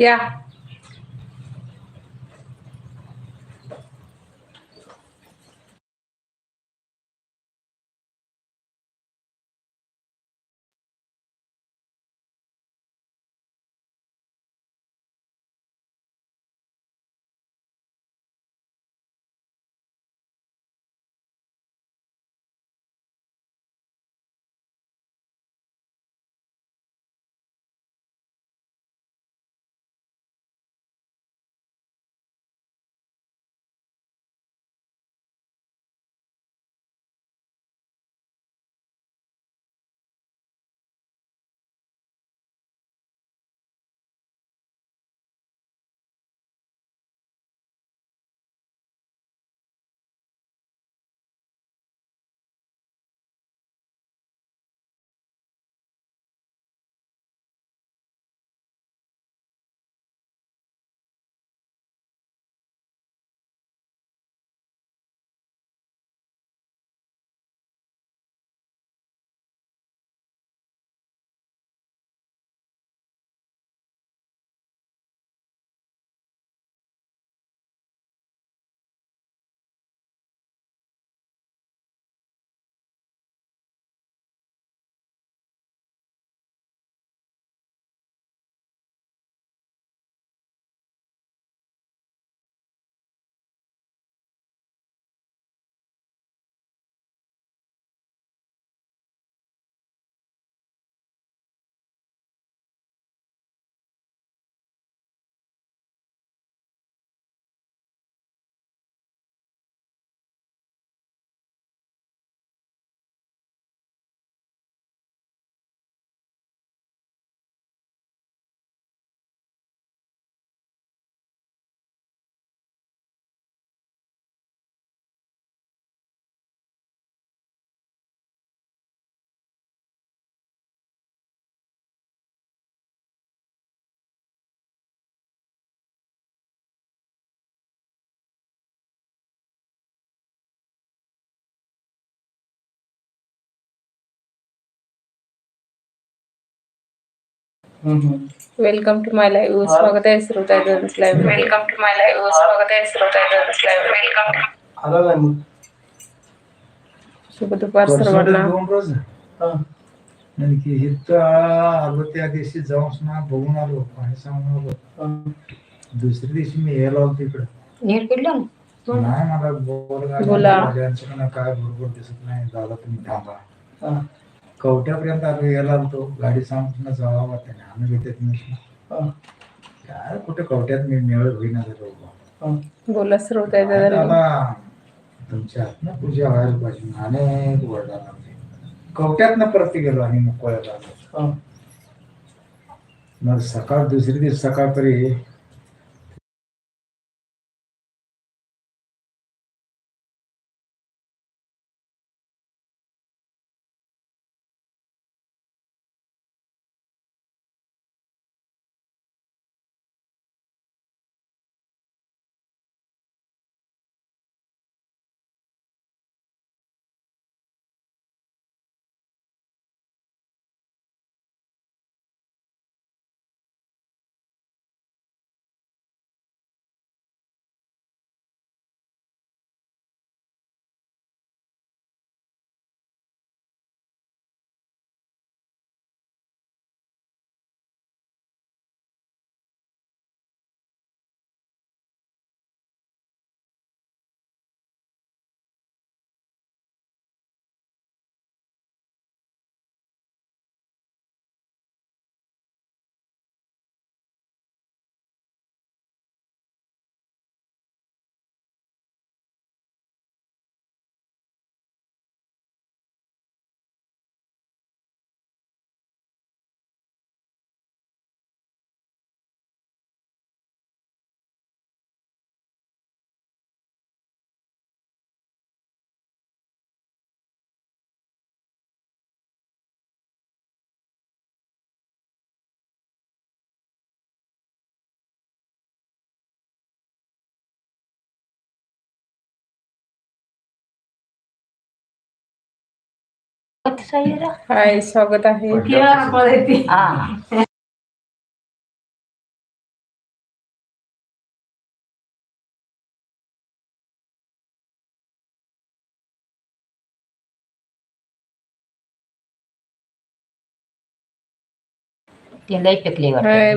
Yeah. Welcome to my live स्वागत आहे श्रोता live welcome to my live स्वागत आहे श्रोता लाईव्ह वेलकम? शुभ दुपार सर्वांना. हा. आणखी आलो त्या दिवशी जाऊन ना बघून आलो. पाणी सांगून आलो. दुसऱ्या दिवशी मी यायला आलो तिकडं. नाही मला बोल. काय बरोबर दिसत नाही. दादा तुम्ही थांबा. कवट्यापर्यंत आलो यायला आलतो. गाडी सांगून जावा वाटते आम्ही घेतात मी हा. काय कुठे कवट्यात मी मिळत होईना झालो हा. बोला श्रोता काय दादा दादा तुमच्या हातनं पूजा व्हायला पाहिजे. अनेक वर्ष कवट्यातनं परत गेलो आणि मुकोळ्यात आलो हा. मग सकाळ दुसरी दिवस सकाळ Ay, sogo tá rindo. Que ano pode ter? Ah.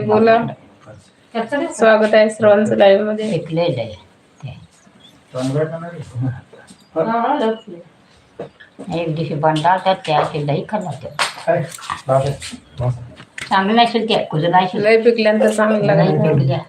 बोला स्वागत आहे सर्वांचं लाईव्ह मध्ये शिकलेलं आहे एक दिवशी बंडार तर त्या असे लई खाल्ला. चांगलं नसेल ते कुजून नसेल लय पिकल्यानंतर चांगलं लई लागलं. पिकल्या.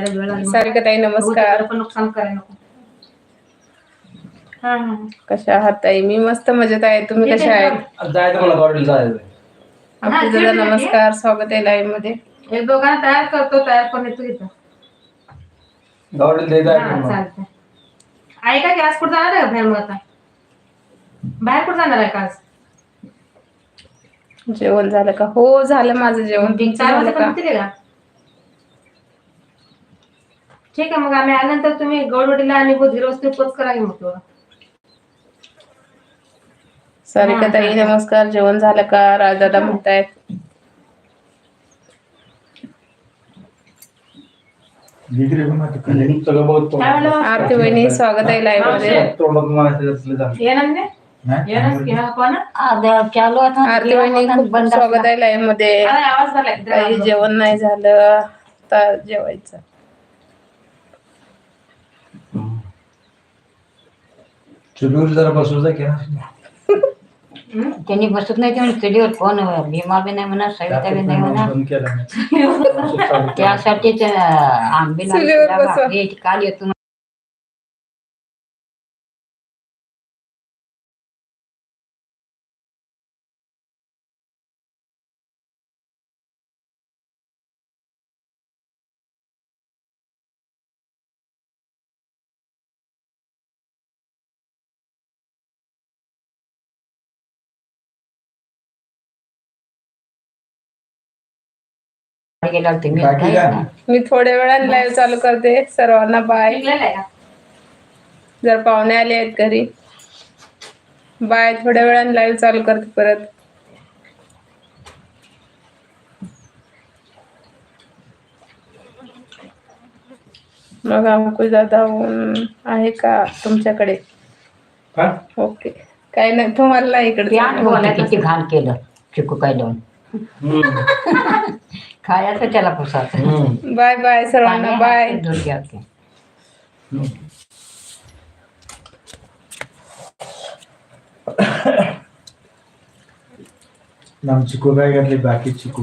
याला वेळ लागला. सारिका ताई नमस्कार. त्याला पण नुकसान करायला नको. हा, हा. कशा आहात ताई? मी मस्त मजेत आहे. तुम्ही कशा आहेत? जायचं मला गॉडीला जायचं आपली दादा नमस्कार. स्वागत आहे लाईव्हमध्ये. एक दोघांना तयार करतो तयार करून येतो इथं. गॉडीला हा, जायचं मला चालतंय. ऐका की आज कुठं जाणार आहे का बाहेर मग आता? बाहेर कुठं जाणार आहे का आज? जेवण झालं का? हो झालं माझं जेवण. तुमचं चार झालं का? वाजेपर्यंत का? ठीक आहे मग आम्ही आल्यानंतर तुम्ही गौडवडीला आणि बुधीर वस्तू पोच करा की मग. सारिका हा, ताई. नमस्कार. जेवण झालं का? राजदादा म्हणतायत? आरती वहिनी स्वागत आहे लाईव्हमध्ये. हा आरती वहिनी स्वागत आहे लाईव्हमध्ये. जेवण नाही झालं. आता जेवायचं. चुलीवर जरा बसू जा की ना. हम्म? त्यांनी बसत नाही ते चुलीवर कोण भीमा बी नाही म्हणा सविता बी नाही म्हणा बंद केलं मी. त्यासाठीच आंबे चुलीवर बसवा. काल येतो गेला होते मी. बाकी काय? मी थोड्या वेळाने लाईव्ह चालू करते. सर्वांना बाय निघलेलं आहे का? जर पाहुणे आले आहेत घरी. बाय थोड्या वेळाने लाईव्ह चालू करते परत. मग अंकुश दादा ऊन आहे का तुमच्याकडे? ओके काही नाही. तुम्हाला इकडे किती घाण केलं. चिकू काय लावून. हम्म. खायचं त्याला पुसायचं. हम्म. बाय बाय सर्वांना बाय. दूर घ्यायचं. चिकू काय घातली बाकी चिकू